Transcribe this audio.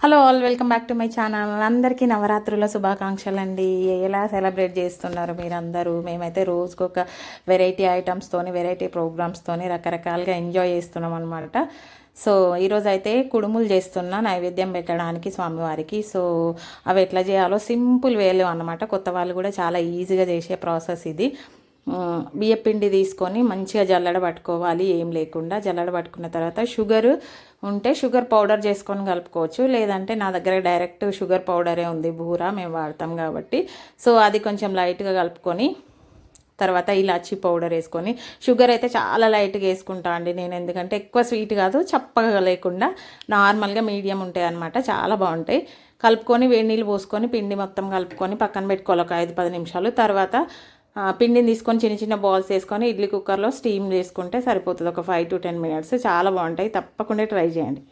Hello all welcome back to my channel అందరికీ నవరాత్రుల శుభాకాంక్షలు అండి ఎలా సెలబ్రేట్ చేస్తున్నారు మీరందరూ? మేమైతే రోజుకొక వెరైటీ ఐటమ్స్తోని వెరైటీ ప్రోగ్రామ్స్తోని రకరకాలుగా ఎంజాయ్ చేస్తున్నాం అనమాట సో ఈరోజు అయితే కుడుములు చేస్తున్నా నైవేద్యం పెట్టడానికి స్వామివారికి. సో అవి ఎట్లా చేయాలో సింపుల్ వేలు అనమాట కొత్త వాళ్ళు కూడా చాలా ఈజీగా చేసే ప్రాసెస్ ఇది. బియ్యపిండి తీసుకొని మంచిగా జల్లడ పట్టుకోవాలి ఏం లేకుండా. జల్లడ పట్టుకున్న తర్వాత షుగర్ ఉంటే షుగర్ పౌడర్ చేసుకొని కలుపుకోవచ్చు. లేదంటే నా దగ్గర డైరెక్ట్ షుగర్ పౌడరే ఉంది బూరా మేము వాడతాం కాబట్టి. సో అది కొంచెం లైట్గా కలుపుకొని తర్వాత ఇలాచీ పౌడర్ వేసుకొని. షుగర్ అయితే చాలా లైట్గా వేసుకుంటా అండి నేను. ఎందుకంటే ఎక్కువ స్వీట్ కాదు చప్పగా లేకుండా. నార్మల్గా మీడియం ఉంటాయి అనమాట చాలా బాగుంటాయి. కలుపుకొని వేడి నీళ్ళు పోసుకొని పిండి మొత్తం కలుపుకొని పక్కన పెట్టుకోవాలి ఒక ఐదు పది నిమిషాలు. తర్వాత పిండిని తీసుకొని చిన్న చిన్న బాల్స్ వేసుకొని ఇడ్లీ కుక్కర్లో స్టీమ్ చేసుకుంటే సరిపోతుంది. ఒక ఫైవ్ టు టెన్ మినిట్స్ చాలా బాగుంటాయి. తప్పకుండా ట్రై చేయండి.